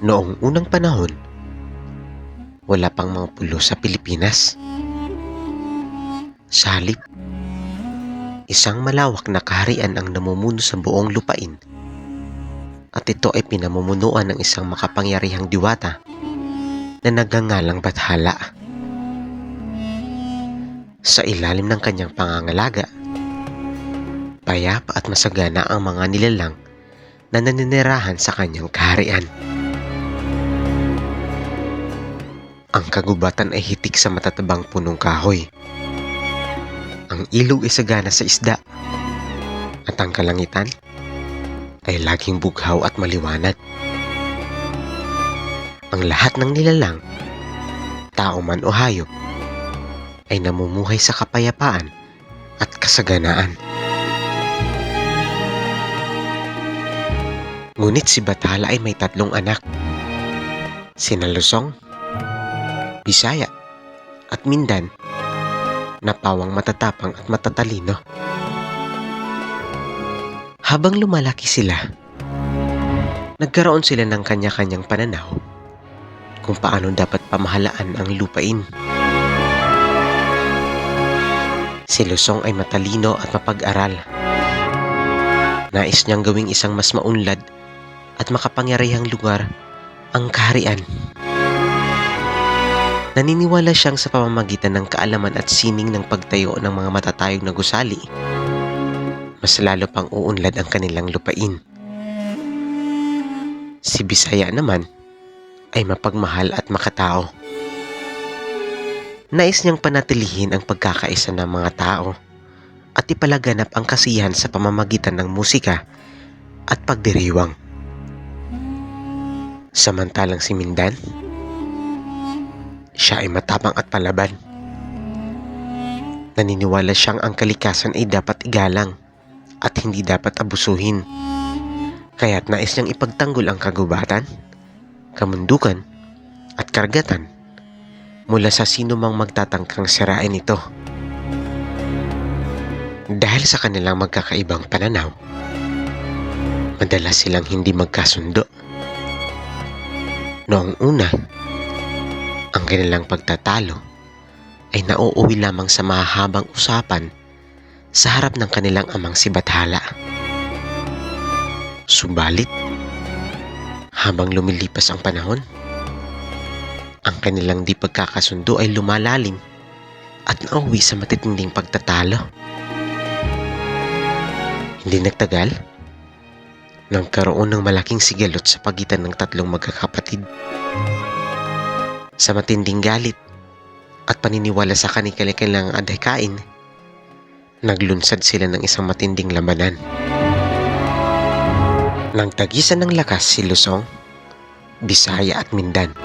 Noong unang panahon, wala pang mga pulo sa Pilipinas. Sa isang malawak na kaharian ang namumuno sa buong lupain at ito ay pinamumunuan ng isang makapangyarihang diwata na nagangalang Bathala. Sa ilalim ng kanyang pangangalaga, payapa at masagana ang mga nilalang na naninirahan sa kanyang kaharian. Ang kagubatan ay hitik sa matatabang punong kahoy. Ang ilog ay sagana sa isda. At ang kalangitan ay laging bughaw at maliwanag. Ang lahat ng nilalang, tao man o hayop, ay namumuhay sa kapayapaan at kasaganaan. Ngunit si Bathala ay may tatlong anak. Sina Lusong, Bisaya at Mindan na pawang matatapang at matatalino. Habang lumalaki sila, nagkaroon sila ng kanya-kanyang pananaw kung paano dapat pamahalaan ang lupain. Si Lusong ay matalino at mapag-aral. Nais niyang gawing isang mas maunlad at makapangyarihang lugar ang kaharian. Naniniwala siyang sa pamamagitan ng kaalaman at sining ng pagtayo ng mga matatayog na gusali. Mas lalo pang uunlad ang kanilang lupain. Si Bisaya naman ay mapagmahal at makatao. Nais niyang panatilihin ang pagkakaisa ng mga tao at ipalaganap ang kasiyahan sa pamamagitan ng musika at pagdiriwang. Samantalang si Mindan, siya ay matapang at palaban. Naniniwala siyang ang kalikasan ay dapat igalang at hindi dapat abusuhin. Kaya't nais niyang ipagtanggol ang kagubatan, kamundukan at karagatan mula sa sino mang magtatangkang sirain ito. Dahil sa kanilang magkakaibang pananaw, madalas silang hindi magkasundo. Noong una, ang kanilang pagtatalo ay nauuwi lamang sa mahahabang usapan sa harap ng kanilang amang si Bathala. Subalit, habang lumilipas ang panahon, ang kanilang di pagkakasundo ay lumalalim at nauwi sa matitinding pagtatalo. Hindi nagtagal, nagkaroon ng malaking sigalot sa pagitan ng tatlong magkakapatid. Sa matinding galit at paniniwala sa kanilang adhikain, naglunsad sila ng isang matinding labanan. Nang tagisan ng lakas si Lusong, Bisaya at Mindan.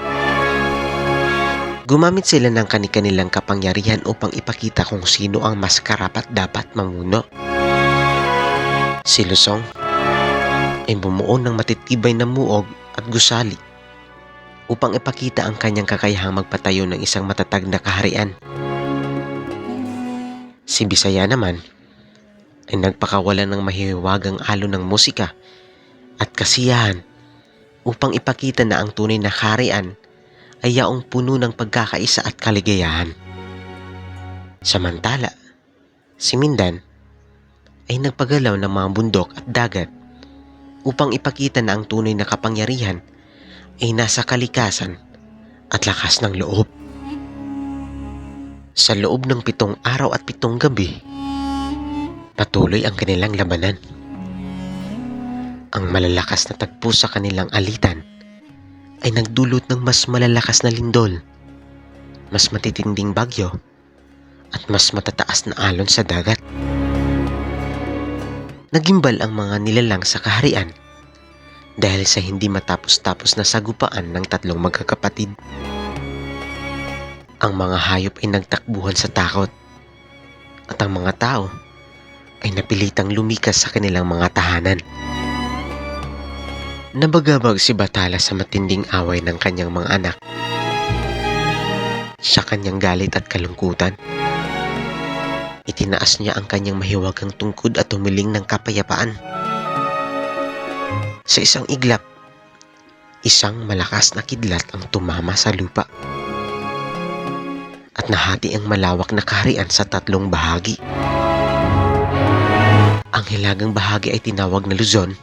Gumamit sila ng kanilang kapangyarihan upang ipakita kung sino ang mas karapat dapat mamuno. Si Lusong ay bumuo ng matitibay na muog at gusali upang ipakita ang kanyang kakayahang magpatayo ng isang matatag na kaharian. Si Bisaya naman ay nagpakawala ng mahiwagang alon ng musika at kasiyahan upang ipakita na ang tunay na kaharian ay yaong puno ng pagkakaisa at kaligayahan. Samantala, si Mindan ay nagpagalaw ng mga bundok at dagat upang ipakita na ang tunay na kapangyarihan ay nasa kalikasan at lakas ng loob. Sa loob ng pitong araw at pitong gabi, patuloy ang kanilang labanan. Ang malalakas na tagpo sa kanilang alitan ay nagdulot ng mas malalakas na lindol, mas matitinding bagyo, at mas matataas na alon sa dagat. Nagimbal ang mga nilalang sa kaharian dahil sa hindi matapos-tapos na sagupaan ng tatlong magkakapatid. Ang mga hayop ay nagtakbuhan sa takot at ang mga tao ay napilitang lumikas sa kanilang mga tahanan. Nabagabag si Batala sa matinding away ng kanyang mga anak. Sa kanyang galit at kalungkutan, itinaas niya ang kanyang mahiwagang tungkod at humiling ng kapayapaan. Sa isang iglap, Isang malakas na kidlat ang tumama sa lupa. At nahati ang malawak na kaharian sa tatlong bahagi. Ang hilagang bahagi ay tinawag na Luzon,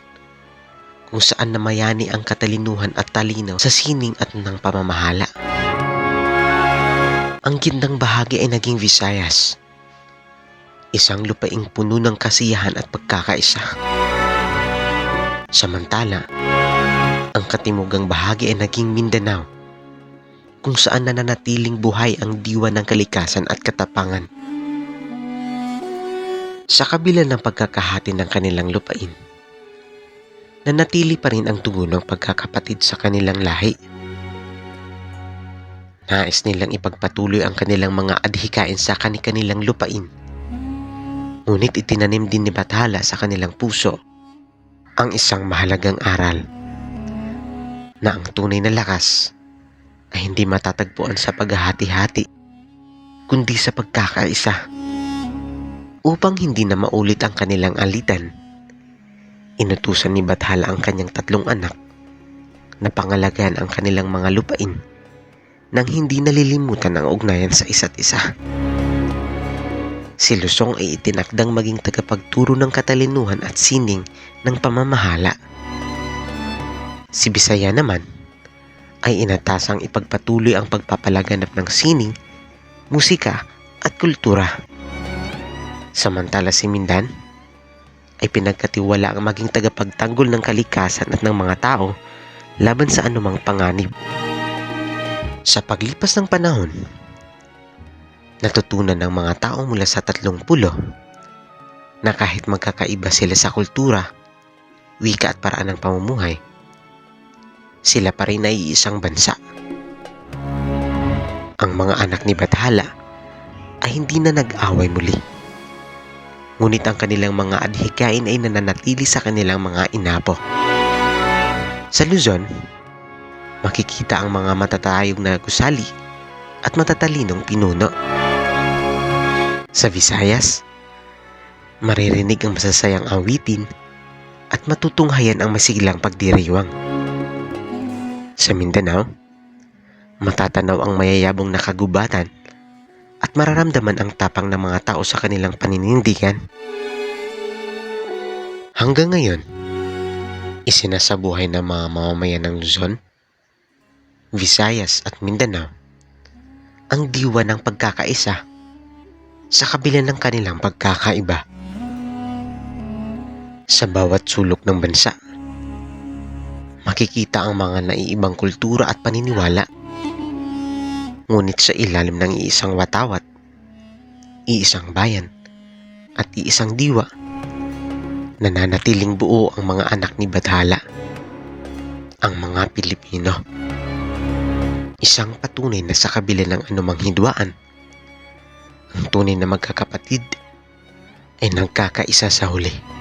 kung saan namayani ang katalinuhan at talinaw sa sining at ng pamamahala. Ang gindang bahagi ay naging Visayas, isang lupaing puno ng kasiyahan at pagkakaisa. Samantala, ang katimugang bahagi ay naging Mindanao, kung saan nananatiling buhay ang diwa ng kalikasan at katapangan. Sa kabila ng pagkakahati ng kanilang lupain, nanatili pa rin ang tugon pagkakapatid sa kanilang lahi. Nais nilang ipagpatuloy ang kanilang mga adhikain sa kanilang lupain. Ngunit itinanim din ni Bathala sa kanilang puso ang isang mahalagang aral na ang tunay na lakas ay hindi matatagpuan sa paghahati-hati kundi sa pagkakaisa. Upang hindi na maulit ang kanilang alitan, inutusan ni Bathala ang kanyang tatlong anak na pangalagaan ang kanilang mga lupain nang hindi nalilimutan ang ugnayan sa isa't isa. Si Lusong ay itinakdang maging tagapagturo ng katalinuhan at sining ng pamamahala. Si Bisaya naman ay inatasang ipagpatuloy ang pagpapalaganap ng sining, musika at kultura. Samantala si Mindan ay pinagkatiwala ang maging tagapagtanggol ng kalikasan at ng mga tao laban sa anumang panganib. Sa paglipas ng panahon, natutunan ng mga tao mula sa tatlong pulo na kahit magkakaiba sila sa kultura, wika at paraan ng pamumuhay, sila pa rin ay isang bansa. Ang mga anak ni Bathala ay hindi na nag-away muli. Ngunit ang kanilang mga adhikain ay nananatili sa kanilang mga inapo. Sa Luzon, makikita ang mga matatayog na gusali at matatalinong pinuno. Sa Visayas, maririnig ang masasayang awitin at matutunghayan ang masiglang pagdiriwang. Sa Mindanao, matatanaw ang mayayabong na kagubatan at mararamdaman ang tapang ng mga tao sa kanilang paninindigan. Hanggang ngayon, isinasabuhay ng mga mamamayan ng Luzon, Visayas at Mindanao ang diwa ng pagkakaisa sa kabila ng kanilang pagkakaiba. Sa bawat sulok ng bansa, makikita ang mga naiibang kultura at paniniwala. Ngunit sa ilalim ng iisang watawat, iisang bayan, at iisang diwa, nananatiling buo ang mga anak ni Bathala, ang mga Pilipino. Isang patunay na sa kabila ng anumang hidwaan, ang tunay na magkakapatid ay nagkakaisa sa huli.